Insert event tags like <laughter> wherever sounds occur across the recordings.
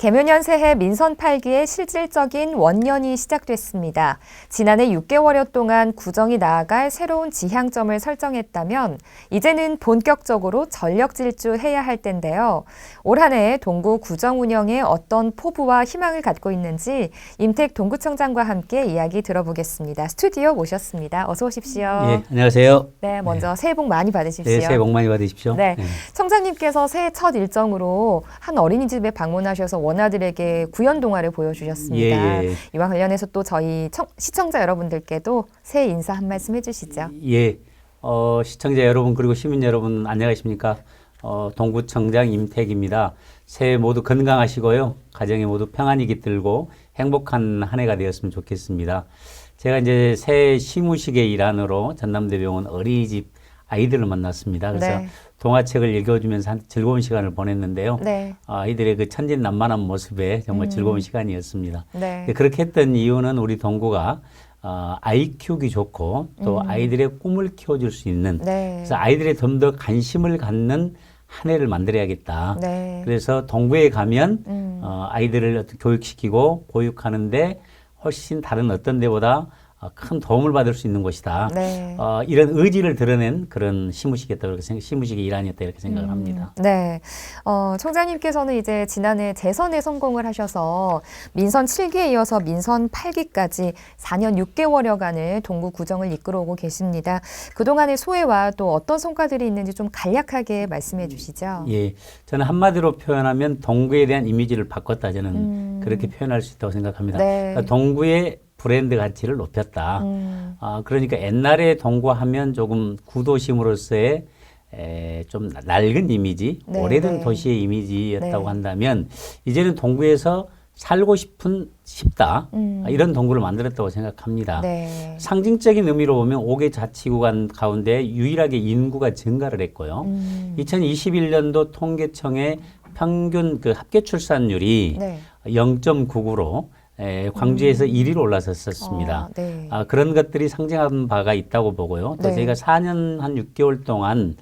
개묘년 새해 민선 8기의 실질적인 원년이 시작됐습니다. 지난해 6개월여 동안 구정이 나아갈 새로운 지향점을 설정했다면 이제는 본격적으로 전력 질주해야 할 텐데요. 올 한해 동구 구정 운영에 어떤 포부와 희망을 갖고 있는지 임택 동구청장과 함께 이야기 들어보겠습니다. 스튜디오 모셨습니다. 어서 오십시오. 예, 안녕하세요. 네, 먼저 새해 복 많이 받으십시오. 네, 새해 복 많이 받으십시오. 네. 청장님께서 새해 첫 일정으로 한 어린이집에 방문하셔서 원아들에게 구연 동화를 보여주셨습니다. 예, 예. 이와 관련해서 또 저희 청- 시청자 여러분들께도 새해 인사 한 말씀 해주시죠. 예, 어, 시청자 여러분 그리고 시민 여러분 안녕하십니까? 어, 동구청장 임택입니다. 새해 모두 건강하시고요. 가정에 모두 평안히 깃들고 행복한 한 해가 되었으면 좋겠습니다. 제가 이제 새해 시무식의 일환으로 전남대병원 어린이집 아이들을 만났습니다. 그래서 네. 동화책을 읽어주면서 한 즐거운 시간을 보냈는데요. 네, 아이들의 그 천진난만한 모습에 정말 즐거운 시간이었습니다. 네, 네, 그렇게 했던 이유는 우리 동구가 어, 아이 키우기 좋고 또 아이들의 꿈을 키워줄 수 있는 네, 그래서 아이들의 좀 더 관심을 갖는 한 해를 만들어야겠다. 네. 그래서 동구에 가면 음. 어, 아이들을 교육시키고 보육하는데 훨씬 다른 어떤 데보다 어, 큰 도움을 받을 수 있는 곳이다. 네. 어, 이런 의지를 드러낸 그런 시무식이었다 그렇게 생각, 시무식의 일환이었다 이렇게 생각을 합니다. 네. 어, 총장님께서는 이제 지난해 재선에 성공을 하셔서 민선 7기에 이어서 민선 8기까지 4년 6개월여간을 동구 구정을 이끌어오고 계십니다. 그동안의 소회와 또 어떤 성과들이 있는지 좀 간략하게 말씀해 주시죠. 예, 저는 한마디로 표현하면 동구에 대한 이미지를 바꿨다 저는 음. 그렇게 표현할 수 있다고 생각합니다. 네. 그러니까 동구의 브랜드 가치를 높였다. 음, 아, 그러니까 옛날에 동구하면 조금 구도심으로서의 에, 좀 낡은 이미지, 네, 오래된 네. 도시의 이미지였다고 네. 한다면 이제는 동구에서 살고 싶은 싶다 음. 아, 이런 동구를 만들었다고 생각합니다. 네. 상징적인 의미로 보면 5개 자치구간 가운데 유일하게 인구가 증가를 했고요. 음, 2021년도 통계청의 평균 그 합계 출산율이 네. 0.99로 에, 광주에서 1위로 올라섰었습니다. 어, 네. 아, 그런 것들이 상징하는 바가 있다고 보고요. 또 네. 저희가 4년 한 6개월 동안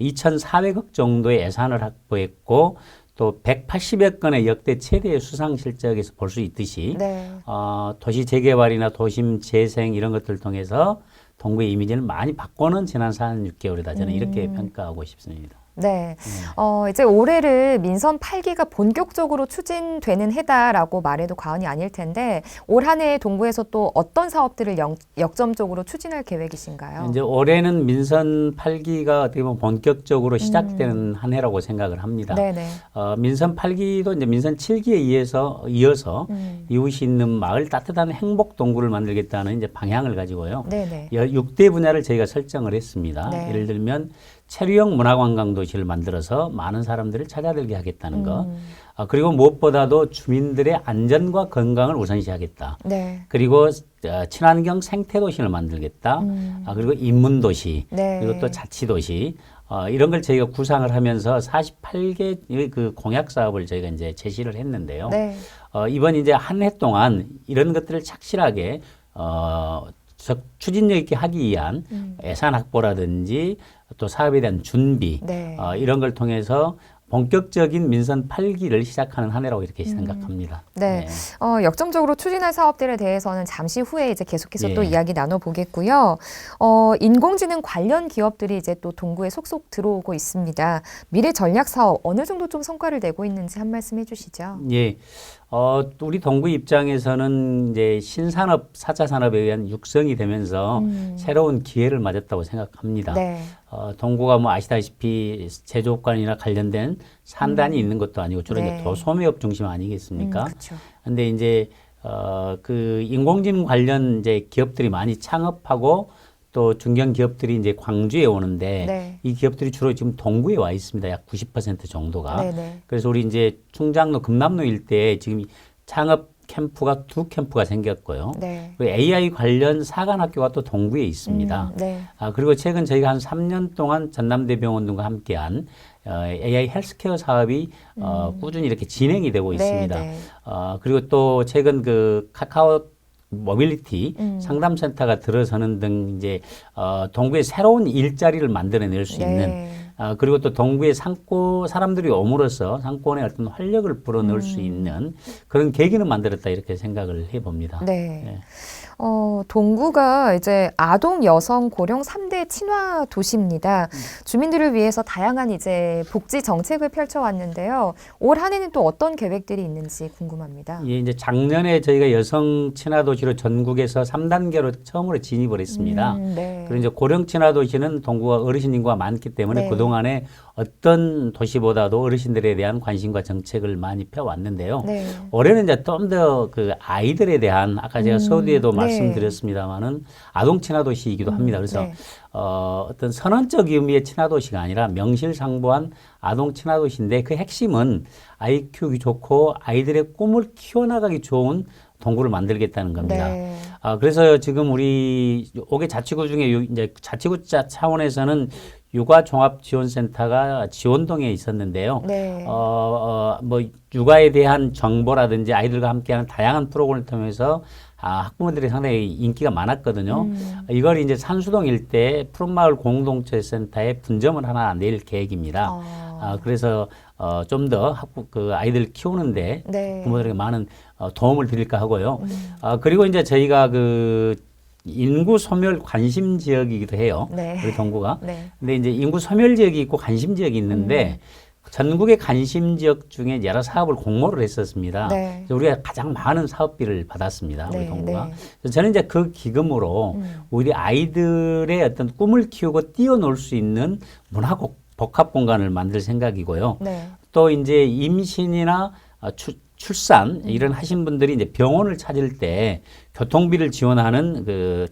2,400억 정도의 예산을 확보했고 또 180여 건의 역대 최대의 수상 실적에서 볼 수 있듯이 네. 어, 도시 재개발이나 도심 재생 이런 것들을 통해서 동구의 이미지를 많이 바꿔는 지난 4년 6개월이다. 저는 이렇게 음. 평가하고 싶습니다. 네. 어, 이제 올해를 민선 8기가 본격적으로 추진되는 해다라고 말해도 과언이 아닐 텐데 올 한 해 동구에서 또 어떤 사업들을 영- 역점적으로 추진할 계획이신가요? 이제 올해는 민선 8기가 어떻게 보면 본격적으로 시작되는 음. 한 해라고 생각을 합니다. 네네. 어, 민선 8기도 이제 민선 7기에 이어서 이어서 음. 이웃이 있는 마을 따뜻한 행복 동구를 만들겠다는 이제 방향을 가지고요. 네네. 6대 분야를 저희가 설정을 했습니다. 네. 예를 들면 체류형 문화관광 도시를 만들어서 많은 사람들을 찾아들게 하겠다는 거. 음. 아, 그리고 무엇보다도 주민들의 안전과 건강을 우선시하겠다. 네. 그리고 어, 친환경 생태도시를 만들겠다. 음. 아, 그리고 인문도시, 네. 그리고 또 자치도시, 어, 이런 걸 저희가 구상을 하면서 48개 그 공약 사업을 저희가 이제 제시를 했는데요. 네. 어, 이번 이제 한 해 동안 이런 것들을 착실하게 어, 적- 추진력 있게 하기 위한 음. 예산 확보라든지 또 사업에 대한 준비 네. 어, 이런 걸 통해서 본격적인 민선 8기를 시작하는 한 해라고 이렇게 생각합니다. 네. 어, 역점적으로 추진할 사업들에 대해서는 잠시 후에 이제 계속해서 또 예. 이야기 나눠보겠고요. 어, 인공지능 관련 기업들이 이제 또 동구에 속속 들어오고 있습니다. 미래 전략 사업 어느 정도 좀 성과를 내고 있는지 한 말씀 해주시죠. 예. 어, 또 우리 동구 입장에서는 이제 신산업, 4차 산업에 의한 육성이 되면서 음. 새로운 기회를 맞았다고 생각합니다. 네. 어, 동구가 뭐 아시다시피 제조업관이나 관련된 산단이 있는 것도 아니고 주로 네. 이제 도소매업 중심 아니겠습니까? 그렇죠. 근데 이제 어, 그 인공지능 관련 이제 기업들이 많이 창업하고 또 중견 기업들이 이제 광주에 오는데 네. 이 기업들이 주로 지금 동구에 와 있습니다. 약 90% 정도가. 네네. 그래서 우리 이제 충장로 금남로 일대에 지금 창업 캠프가 두 캠프가 생겼고요. 네. 그리고 AI 관련 사관 학교가 또 동구에 있습니다. 음, 네. 아, 그리고 최근 저희가 한 3년 동안 전남대병원 등과 함께한 어, AI 헬스케어 사업이 어, 꾸준히 이렇게 진행이 되고 있습니다. 음. 네, 네. 어, 그리고 또 최근 그 카카오 모빌리티 음. 상담센터가 들어서는 등 이제 어, 동구에 새로운 일자리를 만들어낼 수 있는 네. 아, 그리고 또 동구에 상권 사람들이 오므로써 상권에 어떤 활력을 불어넣을 수 음. 있는 그런 계기는 만들었다 이렇게 생각을 해봅니다. 네. 네. 어, 동구가 이제 아동, 여성, 고령 3대 친화 도시입니다. 음. 주민들을 위해서 다양한 이제 복지 정책을 펼쳐왔는데요. 올 한 해는 또 어떤 계획들이 있는지 궁금합니다. 예, 이제 작년에 저희가 여성 친화 도시로 전국에서 3단계로 처음으로 진입을 했습니다. 음, 네. 그리고 이제 고령 친화 도시는 동구가 어르신 인구가 많기 때문에 네. 그동안에 어떤 도시보다도 어르신들에 대한 관심과 정책을 많이 펴왔는데요. 네. 올해는 이제 좀 더 그 아이들에 대한 아까 제가 음, 서두에도 네. 말씀 드렸습니다만은 아동 친화 도시이기도 합니다. 그래서 네. 어, 어떤 선언적 의미의 친화 도시가 아니라 명실상부한 아동 친화 도시인데 그 핵심은 아이 키우기 좋고 아이들의 꿈을 키워나가기 좋은 동구를 만들겠다는 겁니다. 네. 아, 그래서 지금 우리 5개 자치구 중에 요- 이제 자치구 자- 차원에서는 육아 종합 지원센터가 지원동에 있었는데요. 네. 어, 어, 뭐 육아에 대한 정보라든지 아이들과 함께하는 다양한 프로그램을 통해서 아, 학부모들이 상당히 인기가 많았거든요. 음. 이걸 이제 산수동 일대 푸른마을 공동체 센터에 분점을 하나 낼 계획입니다. 아, 아, 그래서 어, 좀 더 학부 그 아이들 키우는데 네. 부모들에게 많은 어, 도움을 드릴까 하고요. 음. 아, 그리고 이제 저희가 그 인구 소멸 관심 지역이기도 해요. 네. 우리 동구가. 네. 근데 이제 인구 소멸 지역이 있고 관심 지역이 있는데 음. 전국의 관심 지역 중에 여러 사업을 공모를 했었습니다. 네. 우리가 가장 많은 사업비를 받았습니다. 우리 네, 동구가. 네. 저는 이제 그 기금으로 음. 우리 아이들의 어떤 꿈을 키우고 뛰어놀 수 있는 문화 고- 복합 공간을 만들 생각이고요. 네. 또 이제 임신이나 어, 추- 출산 음. 이런 하신 분들이 이제 병원을 찾을 때 교통비를 지원하는 그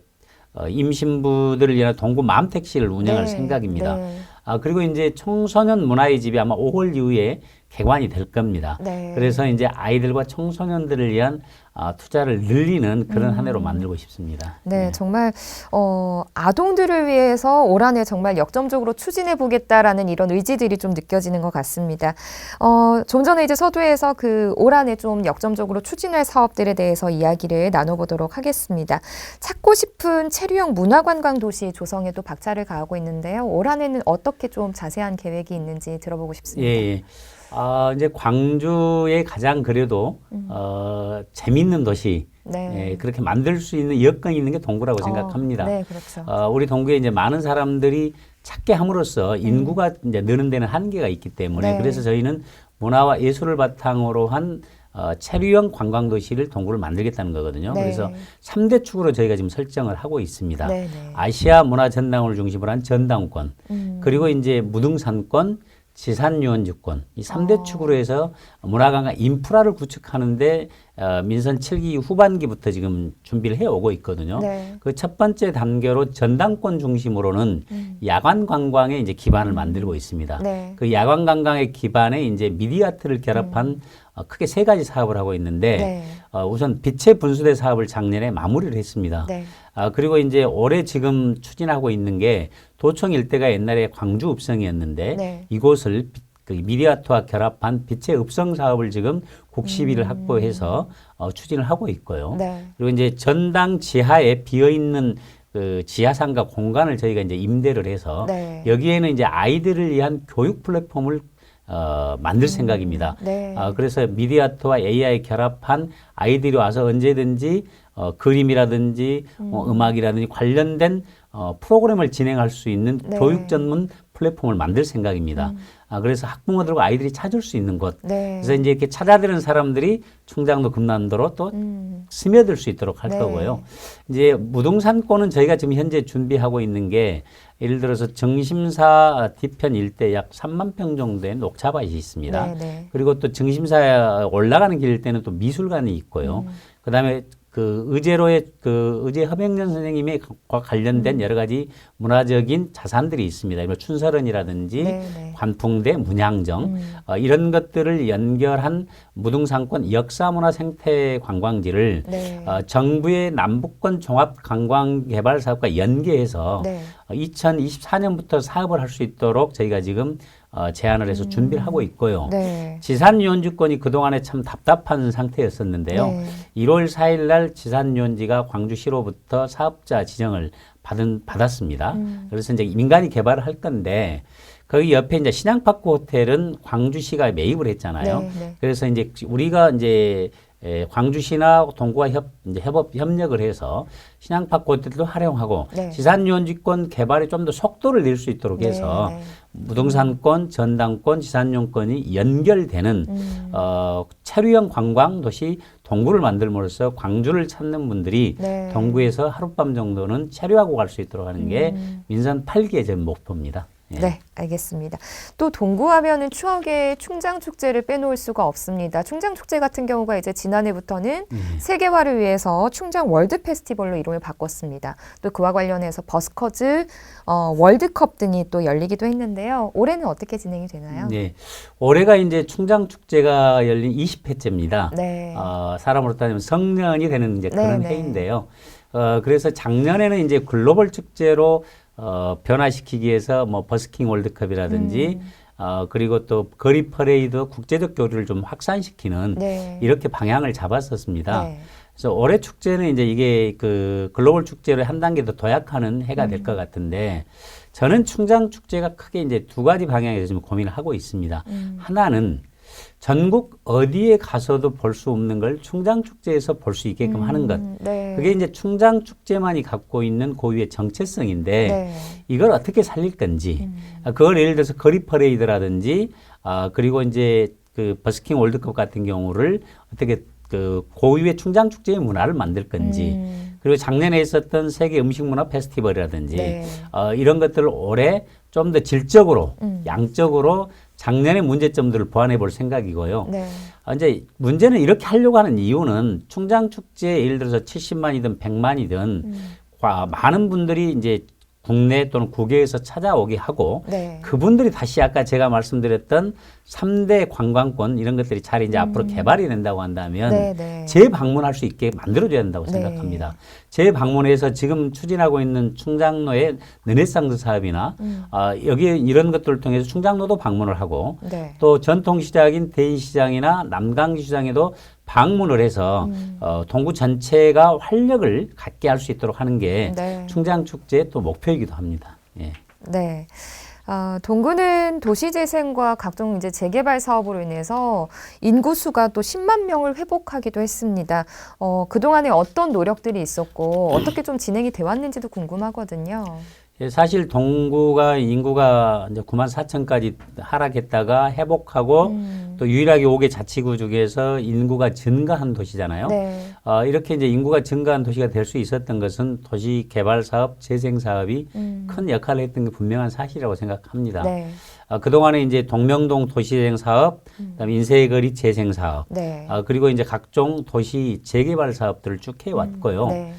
어, 임신부들을 위한 동구 맘택시를 운영할 네. 생각입니다. 네. 아 그리고 이제 청소년 문화의 집이 아마 5월 이후에 개관이 될 겁니다. 네. 그래서 이제 아이들과 청소년들을 위한 아, 투자를 늘리는 그런 한 해로 만들고 싶습니다. 음. 네, 예. 정말 어, 아동들을 위해서 올 한 해 정말 역점적으로 추진해 보겠다라는 이런 의지들이 좀 느껴지는 것 같습니다. 어, 좀 전에 이제 서두에서 그 올 한 해 좀 역점적으로 추진할 사업들에 대해서 이야기를 나눠보도록 하겠습니다. 찾고 싶은 체류형 문화관광 도시 조성에 도 박차를 가하고 있는데요. 올 한 해는 어떻게 좀 자세한 계획이 있는지 들어보고 싶습니다. 예, 예. 아, 이제 광주의 가장 그래도 어, 재밌는 도시 음. 네. 예, 그렇게 만들 수 있는 여건이 있는 게 동구라고 생각합니다. 어, 네, 그렇죠. 어, 우리 동구에 이제 많은 사람들이 찾게 함으로써 인구가 이제 느는 데는 한계가 있기 때문에 음. 네. 그래서 저희는 문화와 예술을 바탕으로 한 어, 체류형 관광 도시를 동구를 만들겠다는 거거든요. 네. 그래서 삼대 축으로 저희가 지금 설정을 하고 있습니다. 네, 네. 아시아 문화 전당을 중심으로 한 전당권, 음. 그리고 이제 무등산권, 지산유원지권 이 삼대 어. 축으로 해서 문화관광 인프라를 구축하는데 어, 민선 7기 후반기부터 지금 준비를 해 오고 있거든요. 네. 그 첫 번째 단계로 전당권 중심으로는 음. 야간 관광에 이제 기반을 만들고 있습니다. 네. 그 야간 관광의 기반에 이제 미디아트를 결합한 어, 크게 세 가지 사업을 하고 있는데 음. 네. 어, 우선 빛의 분수대 사업을 작년에 마무리를 했습니다. 네. 아, 그리고 이제 올해 지금 추진하고 있는 게 도청 일대가 옛날에 광주 읍성이었는데 네. 이곳을 비- 그 미디아트와 결합한 빛의 읍성 사업을 지금 국시비를 확보해서 어, 추진을 하고 있고요. 음. 네. 그리고 이제 전당 지하에 비어 있는 그 지하상가 공간을 저희가 이제 임대를 해서 네. 여기에는 이제 아이들을 위한 교육 플랫폼을 어, 만들 생각입니다. 네. 아, 그래서 미디아트와 AI 결합한 아이들이 와서 언제든지 어, 그림이라든지 어, 음악이라든지 관련된 어, 프로그램을 진행할 수 있는 네. 교육 전문 플랫폼을 만들 생각입니다. 아, 그래서 학부모들과 아이들이 찾을 수 있는 곳. 네. 그래서 이제 이렇게 찾아드는 사람들이 충장도 금남도로 또 음. 스며들 수 있도록 할 네. 거고요. 이제 무등산권은 저희가 지금 현재 준비하고 있는 게 예를 들어서 정심사 뒤편 일대 약 3만 평 정도의 녹차밭이 있습니다. 네, 네. 그리고 또 정심사 올라가는 길 때는 또 미술관이 있고요. 음. 그다음에 그 의제로의 그 의제 허명전 선생님의 과 관련된 음. 여러 가지 문화적인 자산들이 있습니다. 뭐 춘설원이라든지 네, 네. 관풍대, 문양정 음. 어, 이런 것들을 연결한 무등산권 역사문화 생태 관광지를 네. 어, 정부의 남북권 종합 관광 개발 사업과 연계해서 네. 어, 2024년부터 사업을 할 수 있도록 저희가 지금 어, 제안을 해서 준비를 하고 있고요. 음. 네. 지산유원지권이 그동안에 참 답답한 상태였었는데요. 네. 1월 4일 날 지산유원지가 광주시로부터 사업자 지정을 받은, 받았습니다. 음. 그래서 이제 민간이 개발을 할 건데 거기 옆에 이제 신양파크 호텔은 광주시가 매입을 했잖아요. 네, 네. 그래서 이제 우리가 이제 에, 광주시나 동구와 협, 이제 협업, 협력을 해서 신양파크 호텔도 활용하고 네. 지산유원지권 개발에 좀 더 속도를 낼 수 있도록 해서 네, 네. 무동산권, 전당권, 지산용권이 연결되는 음. 어, 체류형 관광 도시 동구를 만들므로써 광주를 찾는 분들이 네. 동구에서 하룻밤 정도는 체류하고 갈 수 있도록 하는 게 음. 민선 8기의 제 목표입니다. 예. 네, 알겠습니다. 또 동구하면은 추억의 충장 축제를 빼놓을 수가 없습니다. 충장 축제 같은 경우가 이제 지난해부터는 음. 세계화를 위해서 충장 월드 페스티벌로 이름을 바꿨습니다. 또 그와 관련해서 버스커즈 어, 월드컵 등이 또 열리기도 했는데요. 올해는 어떻게 진행이 되나요? 네. 올해가 이제 충장 축제가 열린 20회째입니다. 네. 어, 사람으로 따지면 성년이 되는 이제 그런 네, 네. 해인데요. 어, 그래서 작년에는 이제 글로벌 축제로 어, 변화시키기 위해서 뭐 버스킹 월드컵이라든지 음. 어, 그리고 또 거리 퍼레이드 국제적 교류를 좀 확산시키는 네. 이렇게 방향을 잡았었습니다. 네. 그래서 올해 축제는 이제 이게 그 글로벌 축제를 한 단계 더 도약하는 해가 될 음. 것 같은데 저는 충장 축제가 크게 이제 두 가지 방향에서 지금 고민을 하고 있습니다. 음. 하나는 전국 어디에 가서도 볼 수 없는 걸 충장 축제에서 볼 수 있게끔 하는 것. 음, 네. 그게 이제 충장 축제만이 갖고 있는 고유의 정체성인데 네. 이걸 어떻게 살릴 건지 음. 아, 그걸 예를 들어서 거리 퍼레이드라든지 아 그리고 이제 그 버스킹 월드컵 같은 경우를 어떻게 그 고유의 충장 축제의 문화를 만들 건지 음. 그리고 작년에 있었던 세계 음식 문화 페스티벌이라든지 네. 어, 이런 것들을 올해 좀 더 질적으로 음. 양적으로 작년의 문제점들을 보완해 볼 생각이고요. 네. 아, 이제 문제는 이렇게 하려고 하는 이유는 충장 축제 예를 들어서 70만이든 100만이든 음. 많은 분들이 이제 국내 또는 국외에서 찾아오게 하고 네. 그분들이 다시 아까 제가 말씀드렸던 삼대 관광권 이런 것들이 잘 이제 앞으로 개발이 된다고 한다면 음. 네, 네. 재방문할 수 있게 만들어줘야 된다고 네. 생각합니다. 재방문해서 지금 추진하고 있는 충장로의 르네상스 사업이나 음. 아, 여기 이런 것들을 통해서 충장로도 방문을 하고 네. 또 전통시장인 대인시장이나 남강시장에도 방문을 해서 음. 어, 동구 전체가 활력을 갖게 할 수 있도록 하는 게 네. 충장축제의 또 목표이기도 합니다. 예. 네. 아, 동구는 도시재생과 각종 이제 재개발 사업으로 인해서 인구수가 또 10만 명을 회복하기도 했습니다. 어, 그동안에 어떤 노력들이 있었고 어떻게 좀 진행이 돼 왔는지도 궁금하거든요. 예, 사실 동구가 인구가 이제 9만 4천까지 하락했다가 회복하고 음. 또 유일하게 5개 자치구 중에서 인구가 증가한 도시잖아요. 네. 어, 이렇게 이제 인구가 증가한 도시가 될 수 있었던 것은 도시 개발 사업, 재생 사업이 음. 큰 역할을 했던 게 분명한 사실이라고 생각합니다. 네. 어, 그동안에 이제 동명동 도시재생 사업, 그다음에 인쇄거리 재생 사업, 네. 아, 그리고 이제 각종 도시 재개발 사업들을 쭉 해왔고요. 네.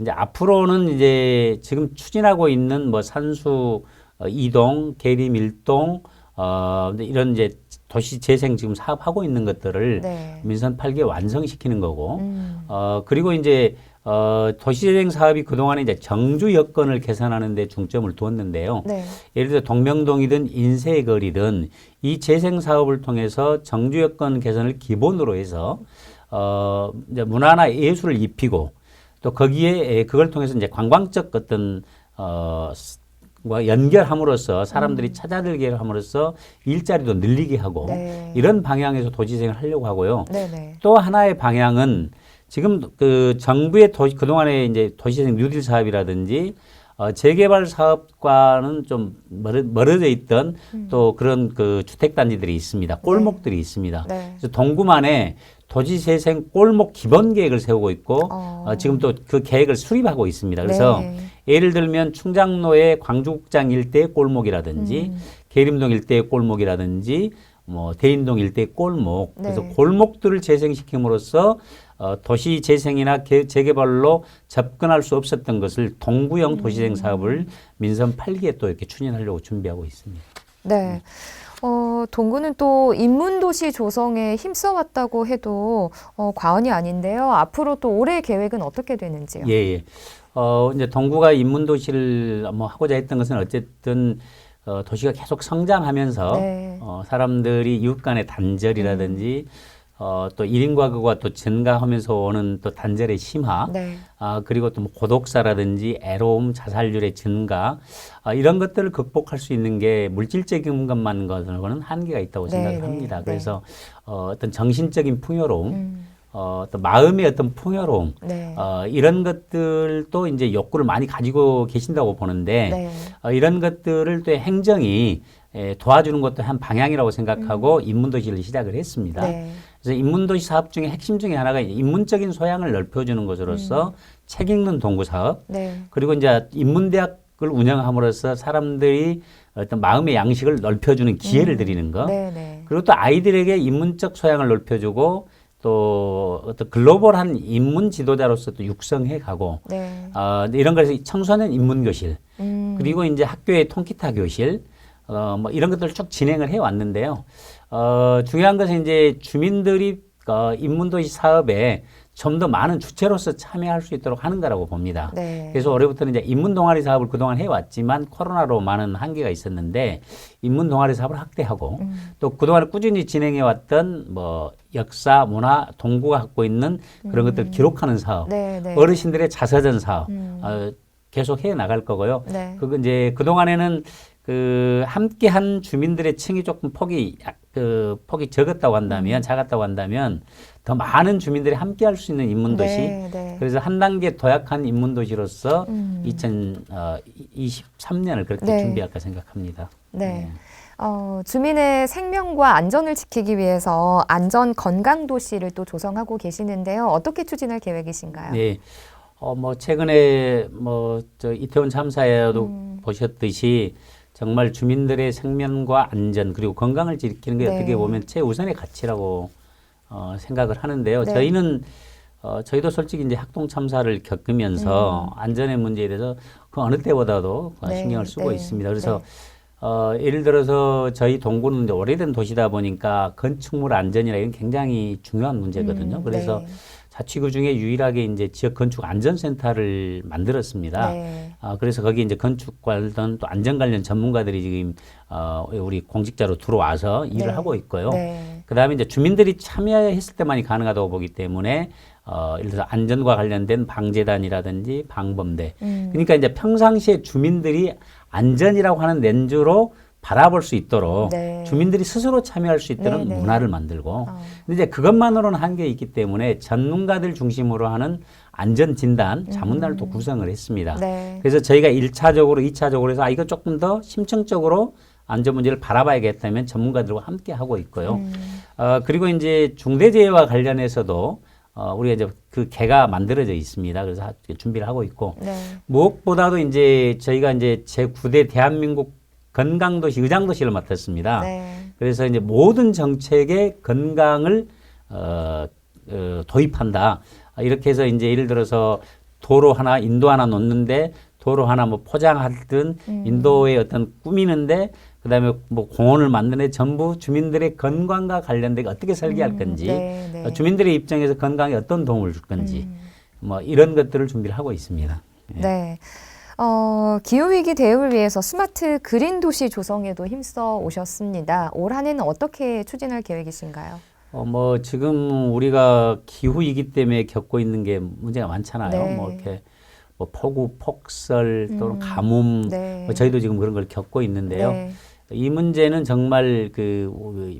이제 앞으로는 이제 지금 추진하고 있는 뭐 산수 어, 이동, 계리 밀동, 어, 이런 이제 도시 재생 지금 사업하고 있는 것들을 네. 민선 8개 완성시키는 거고, 음. 어, 그리고 이제 어, 도시재생 사업이 그동안에 이제 정주 여건을 개선하는 데 중점을 두었는데요. 네. 예를 들어 동명동이든 인쇄거리든 이 재생 사업을 통해서 정주 여건 개선을 기본으로 해서 어 이제 문화나 예술을 입히고 또 거기에 에, 그걸 통해서 이제 관광적 어떤 어 연결함으로써 사람들이 찾아들게 함으로써 일자리도 늘리게 하고 네. 이런 방향에서 도시재생을 하려고 하고요. 네. 네. 또 하나의 방향은 지금 그 정부의 도시 그동안에 이제 도시재생 뉴딜 사업이라든지 어, 재개발 사업과는 좀 멀어, 멀어져 있던 또 그런 그 주택단지들이 있습니다. 골목들이 있습니다. 네. 그래서 동구만에 도시재생 골목 기본 계획을 세우고 있고 어. 어, 지금 또 그 계획을 수립하고 있습니다. 그래서 네. 예를 들면 충장로의 광주국장 일대의 골목이라든지 음. 계림동 일대의 골목이라든지 뭐 대인동 일대의 골목 그래서 네. 골목들을 재생시킴으로써 어, 도시 재생이나 개, 재개발로 접근할 수 없었던 것을 동구형 음. 도시재생 사업을 민선 8기에 또 이렇게 추진하려고 준비하고 있습니다. 네. 어, 동구는 또 인문도시 조성에 힘써왔다고 해도 어, 과언이 아닌데요. 앞으로 또 올해 계획은 어떻게 되는지요? 예, 예. 어, 이제 동구가 인문도시를 뭐 하고자 했던 것은 어쨌든 어, 도시가 계속 성장하면서 네. 어, 사람들이 이웃 간의 단절이라든지 어, 또 1인 가구가 또 증가하면서 오는 또 단절의 심화, 네. 아, 그리고 또 뭐 고독사라든지 애로움, 자살률의 증가, 아, 이런 것들을 극복할 수 있는 게 물질적인 것만 거는 한계가 있다고 네, 생각을 네, 합니다. 네. 그래서 어, 어떤 정신적인 풍요로움, 음, 어, 또 마음의 어떤 풍요로움, 네. 어, 이런 것들도 이제 욕구를 많이 가지고 계신다고 보는데, 네. 어, 이런 것들을 또 행정이 에, 도와주는 것도 한 방향이라고 생각하고 인문도시를 시작을 했습니다. 음. 네. 그래서 인문도시 사업 중에 핵심 중에 하나가 인문적인 소양을 넓혀주는 것으로서 책 읽는 동구 사업, 네. 그리고 이제 인문대학을 운영함으로써 사람들이 어떤 마음의 양식을 넓혀주는 기회를 드리는 거, 네. 네. 그리고 또 아이들에게 인문적 소양을 넓혀주고 또 어떤 글로벌한 인문 지도자로서 또 육성해 가고 네. 어, 이런 거에서 청소년 인문 교실 음, 그리고 이제 학교의 통기타 교실 어, 뭐 이런 것들을 쭉 진행을 해 왔는데요. 어, 중요한 것은 이제 주민들이 어, 인문도시 사업에 좀 더 많은 주체로서 참여할 수 있도록 하는 거라고 봅니다. 네. 그래서 올해부터는 이제 인문 동아리 사업을 그동안 해왔지만 코로나로 많은 한계가 있었는데 인문 동아리 사업을 확대하고 음. 또 그동안 꾸준히 진행해왔던 뭐 역사, 문화, 동구가 갖고 있는 그런 것들을 기록하는 사업, 음. 네. 네. 어르신들의 자서전 사업 음. 어, 계속 해 나갈 거고요. 네. 그거 이제 그 동안에는 그 함께한 주민들의 층이 조금 폭이 약- 그 폭이 적었다고 음. 한다면 작았다고 한다면 더 많은 주민들이 함께할 수 있는 인문도시. 네. 네. 그래서 한 단계 도약한 인문도시로서 음. 2023년을 그렇게 네. 준비할까 생각합니다. 네. 어, 주민의 생명과 안전을 지키기 위해서 안전 건강 도시를 또 조성하고 계시는데요. 어떻게 추진할 계획이신가요? 네. 어, 뭐, 최근에 뭐, 저 이태원 참사에도 음. 보셨듯이 정말 주민들의 생명과 안전 그리고 건강을 지키는 게 네. 어떻게 보면 최우선의 가치라고 어, 생각을 하는데요. 네. 저희는 어, 저희도 솔직히 이제 학동 참사를 겪으면서 안전의 문제에 대해서 그 어느 때보다도 음. 네, 신경을 쓰고 네, 있습니다. 그래서 네. 어, 예를 들어서 저희 동구는 이제 오래된 도시다 보니까 건축물 안전이나 이런 굉장히 중요한 문제거든요. 음, 그래서 네. 자치구 중에 유일하게 이제 지역 건축 안전센터를 만들었습니다. 네. 아, 그래서 거기 이제 건축 관련 또 안전 관련 전문가들이 지금 어, 우리 공직자로 들어와서 일을 네. 하고 있고요. 네. 그 다음에 이제 주민들이 참여했을 때만이 가능하다고 보기 때문에 어, 예를 들어서 안전과 관련된 방재단이라든지 방범대. 음. 그러니까 이제 평상시에 주민들이 안전이라고 하는 렌즈로 바라볼 수 있도록 네. 주민들이 스스로 참여할 수 있도록 네, 네. 문화를 만들고 어. 근데 이제 그것만으로는 한계가 있기 때문에 전문가들 중심으로 하는 안전 진단 자문단을 또 구성을 했습니다. 음. 네. 그래서 저희가 일차적으로이차적으로 해서 아 이거 조금 더 심층적으로 안전 문제를 바라봐야겠다면 전문가들과 함께 하고 있고요. 음. 어, 그리고 이제 중대재해와 관련해서도 어, 우리가 이제 그 개가 만들어져 있습니다. 그래서 하- 준비를 하고 있고 네. 무엇보다도 이제 저희가 이제 제 9대 대한민국 건강도시 의장도시를 맡았습니다. 네. 그래서 이제 모든 정책에 건강을 어, 어, 도입한다. 아, 이렇게 해서 이제 예를 들어서 도로 하나 인도 하나 놓는데 도로 하나 뭐 포장하든 음. 인도의 어떤 꾸미는데 그다음에 뭐 공원을 만드는데 전부 주민들의 건강과 관련된 어떻게 설계할 건지 네. 네. 어, 주민들의 입장에서 건강에 어떤 도움을 줄 건지 뭐 이런 것들을 준비를 하고 있습니다. 예. 네. 어, 기후위기 대응을 위해서 스마트 그린 도시 조성에도 힘써 오셨습니다. 올 한해는 어떻게 추진할 계획이신가요? 어, 뭐, 지금 우리가 기후이기 때문에 겪고 있는 게 문제가 많잖아요. 네. 뭐, 이렇게, 뭐, 폭우, 폭설, 또는 음, 가뭄. 네. 뭐 저희도 지금 그런 걸 겪고 있는데요. 네. 이 문제는 정말 그,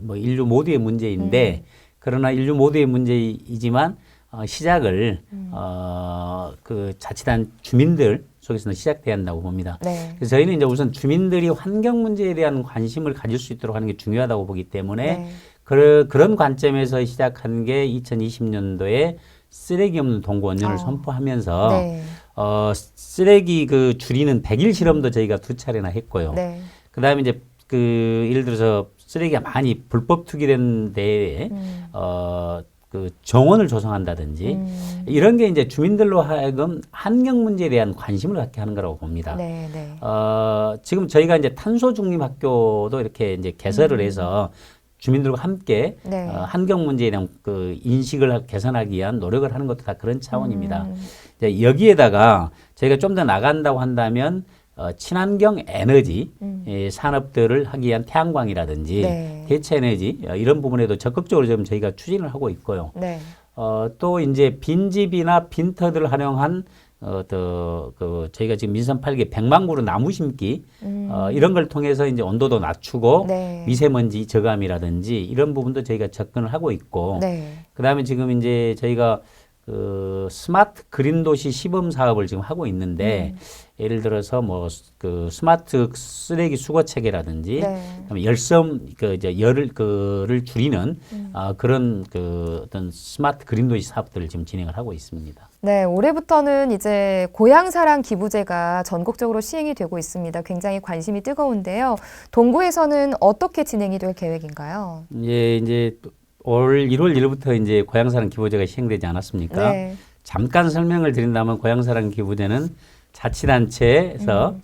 뭐, 인류 모두의 문제인데, 음. 그러나 인류 모두의 문제이지만, 어, 시작을, 음. 어, 그 자치단 주민들 속에서는 시작돼야 한다고 봅니다. 네. 그래서 저희는 이제 우선 주민들이 환경 문제에 대한 관심을 가질 수 있도록 하는 게 중요하다고 보기 때문에 네. 그, 그런 관점에서 시작한 게 2020년도에 쓰레기 없는 동구 원년을 어. 선포하면서 네. 어, 쓰레기 그 줄이는 100일 실험도 저희가 두 차례나 했고요. 네. 그다음에 이제 그 예를 들어서 쓰레기가 많이 불법 투기된 데에 음. 어, 그 정원을 조성한다든지 음. 이런 게 이제 주민들로 하여금 환경 문제에 대한 관심을 갖게 하는 거라고 봅니다. 네. 네. 어, 지금 저희가 이제 탄소 중립 학교도 이렇게 이제 개설을 해서 주민들과 함께 음. 네. 어, 환경 문제에 대한 그 인식을 하- 개선하기 위한 노력을 하는 것도 다 그런 차원입니다. 음. 이제 여기에다가 저희가 좀 더 나간다고 한다면 어, 친환경 에너지 음. 예, 산업들을 하기 위한 태양광이라든지 네. 대체 에너지 어, 이런 부분에도 적극적으로 좀 저희가 추진을 하고 있고요. 네. 어, 또 이제 빈집이나 빈터들을 활용한 어, 또, 그, 저희가 지금 민선 8개 100만 그루 나무 심기, 음. 어, 이런 걸 통해서 이제 온도도 낮추고 네. 미세먼지 저감이라든지 이런 부분도 저희가 접근을 하고 있고, 네. 그 다음에 지금 이제 저희가 그 스마트 그린 도시 시범 사업을 지금 하고 있는데, 음. 예를 들어서 뭐 그 스마트 쓰레기 수거 체계라든지, 네. 열섬 그 이제 열을 그를 줄이는 음. 아, 그런 그 어떤 스마트 그린 도시 사업들을 지금 진행을 하고 있습니다. 네, 올해부터는 이제 고향 사랑 기부제가 전국적으로 시행이 되고 있습니다. 굉장히 관심이 뜨거운데요. 동구에서는 어떻게 진행이 될 계획인가요? 이제 이제 올 1월 1일부터 이제 고향사랑 기부제가 시행되지 않았습니까? 네. 잠깐 설명을 드린다면 고향사랑 기부제는 자치단체에서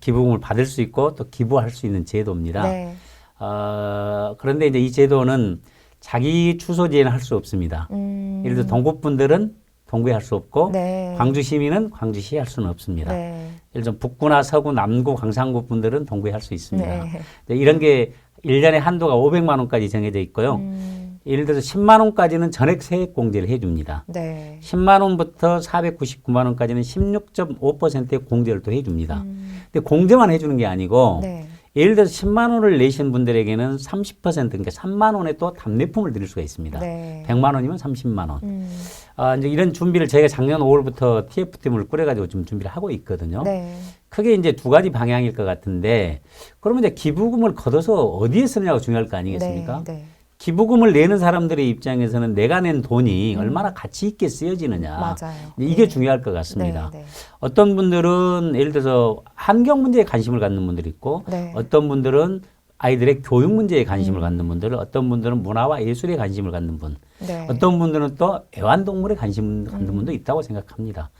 기부금을 받을 수 있고 또 기부할 수 있는 제도입니다. 네. 어, 그런데 이제 이 제도는 자기 주소지에는 할 수 없습니다. 음. 예를 들어 동구 분들은 동구에 할 수 없고 네. 광주 시민은 광주시에 할 수는 없습니다. 네. 예를 들어 북구나 서구, 남구, 강상구 분들은 동구에 할 수 있습니다. 네. 네, 이런 게 1년에 한도가 500만 원까지 정해져 있고요. 음. 예를 들어서 10만 원까지는 전액 세액 공제를 해 줍니다. 네. 10만 원부터 499만 원까지는 16.5%의 공제를 또 해 줍니다. 음. 근데 공제만 해 주는 게 아니고 네. 예를 들어서 10만 원을 내신 분들에게는 30% 그러니까 3만 원의 또 답례품을 드릴 수가 있습니다. 네. 100만 원이면 30만 원. 음. 아, 이제 이런 준비를 저희가 작년 5월부터 TF팀을 꾸려가지고 지금 준비를 하고 있거든요. 네. 크게 이제 두 가지 방향일 것 같은데, 그러면 이제 기부금을 걷어서 어디에 쓰느냐가 중요할 거 아니겠습니까? 네. 네. 기부금을 내는 사람들의 입장에서는 내가 낸 돈이 얼마나 가치 있게 쓰여지느냐. 음. 맞아요. 이게 네. 중요할 것 같습니다. 네. 네. 어떤 분들은 예를 들어서 환경 문제에 관심을 갖는 분들이 있고, 네. 어떤 분들은 아이들의 교육 문제에 관심을 음. 갖는 분들, 어떤 분들은 문화와 예술에 관심을 갖는 분, 네. 어떤 분들은 또 애완동물에 관심 갖는 음. 분도 있다고 생각합니다.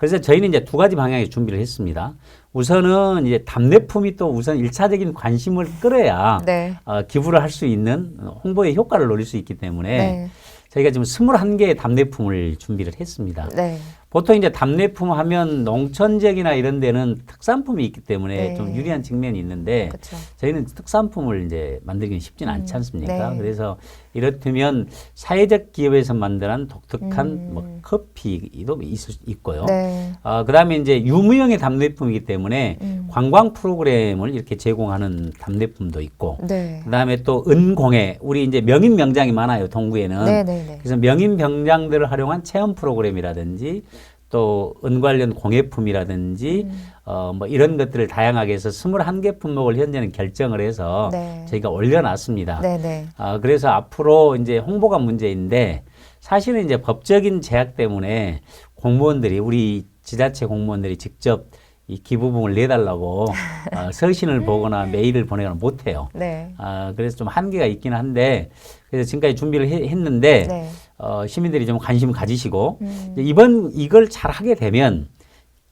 그래서 저희는 이제 두 가지 방향의 준비를 했습니다. 우선은 이제 답례품이 또 우선 일차적인 관심을 끌어야 네. 어, 기부를 할 수 있는 홍보의 효과를 노릴 수 있기 때문에 네. 저희가 지금 21개의 답례품을 준비를 했습니다. 네. 보통 이제 답례품 하면 농촌 지역이나 이런 데는 특산품이 있기 때문에 네. 좀 유리한 측면이 있는데 그렇죠. 저희는 특산품을 이제 만들기는 쉽지는 음, 않지 않습니까? 네. 그래서 이렇다면 사회적 기업에서 만든 독특한 음. 뭐 커피도 있을 수 있고요. 네. 어, 그다음에 이제 유무형의 답례품이기 때문에 음. 관광 프로그램을 이렇게 제공하는 답례품도 있고 네. 그다음에 또 은공예 우리 이제 명인 명장이 많아요 동구에는 네, 네, 네. 그래서 명인 병장들을 활용한 체험 프로그램이라든지 또 은 관련 공예품이라든지 음. 어뭐 이런 것들을 다양하게 해서 21개 품목을 현재는 결정을 해서 네. 저희가 올려놨습니다. 네, 네. 아, 그래서 앞으로 이제 홍보가 문제인데 사실은 이제 법적인 제약 때문에 공무원들이 우리 지자체 공무원들이 직접 이 기부금을 내달라고 어, <laughs> 서신을 보거나 메일을 보내거나 못해요. 네. 아, 그래서 좀 한계가 있긴 한데 그래서 지금까지 준비를 해- 했는데 네. 어, 시민들이 좀 관심 가지시고 음. 이번 이걸 잘 하게 되면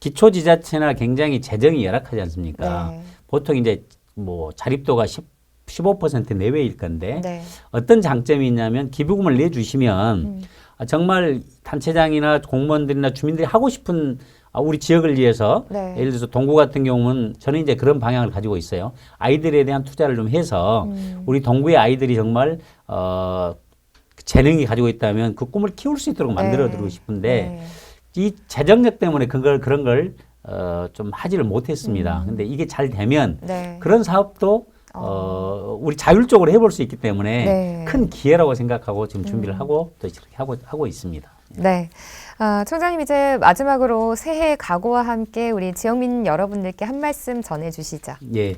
기초 지자체나 굉장히 재정이 열악하지 않습니까? 네. 보통 이제 뭐 자립도가 10, 15% 내외일 건데 네. 어떤 장점이 있냐면 기부금을 내주시면 음. 아, 정말 단체장이나 공무원들이나 주민들이 하고 싶은 아, 우리 지역을 위해서 네. 예를 들어서 동구 같은 경우는 저는 이제 그런 방향을 가지고 있어요. 아이들에 대한 투자를 좀 해서 음. 우리 동구의 아이들이 정말 어, 재능이 가지고 있다면 그 꿈을 키울 수 있도록 만들어 네. 드리고 싶은데 네. 이 재정력 때문에 그걸 그런 걸 어, 좀 하지를 못했습니다. 음. 근데 이게 잘 되면 네. 그런 사업도 어, 우리 자율적으로 해볼 수 있기 때문에 네. 큰 기회라고 생각하고 지금 준비를 음. 하고 또 이렇게 하고 하고 있습니다. 네. 아, 총장님 이제 마지막으로 새해 각오와 함께 우리 지역민 여러분들께 한 말씀 전해 주시죠. 예.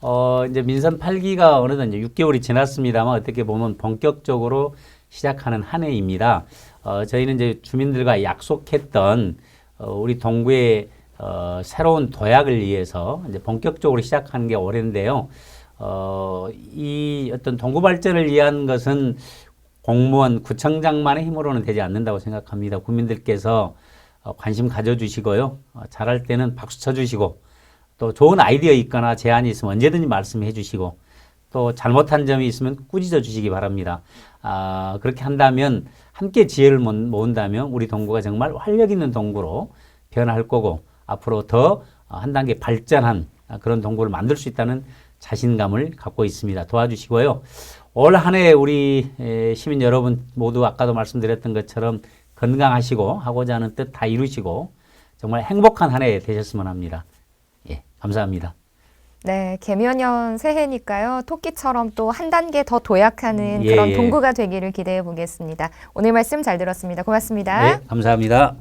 어, 이제 민선 8기가 어느덧 이제 6개월이 지났습니다만 어떻게 보면 본격적으로 시작하는 한 해입니다. 어, 저희는 이제 주민들과 약속했던 어, 우리 동구의 어, 새로운 도약을 위해서 이제 본격적으로 시작하는 게 올해인데요. 어, 이 어떤 동구 발전을 위한 것은 공무원, 구청장만의 힘으로는 되지 않는다고 생각합니다. 국민들께서 어, 관심 가져주시고요. 어, 잘할 때는 박수 쳐주시고 또 좋은 아이디어 있거나 제안이 있으면 언제든지 말씀해 주시고 또 잘못한 점이 있으면 꾸짖어 주시기 바랍니다. 아, 그렇게 한다면 함께 지혜를 모- 모은다면 우리 동구가 정말 활력 있는 동구로 변할 거고 앞으로 더 어, 한 단계 발전한 아, 그런 동굴을 만들 수 있다는 자신감을 갖고 있습니다. 도와주시고요. 올 한 해 우리 에, 시민 여러분 모두 아까도 말씀드렸던 것처럼 건강하시고 하고자 하는 뜻 다 이루시고 정말 행복한 한 해 되셨으면 합니다. 예, 감사합니다. 네, 개면연 새해니까요. 토끼처럼 또 한 단계 더 도약하는 예, 그런 예. 동구가 되기를 기대해 보겠습니다. 오늘 말씀 잘 들었습니다. 고맙습니다. 네, 감사합니다.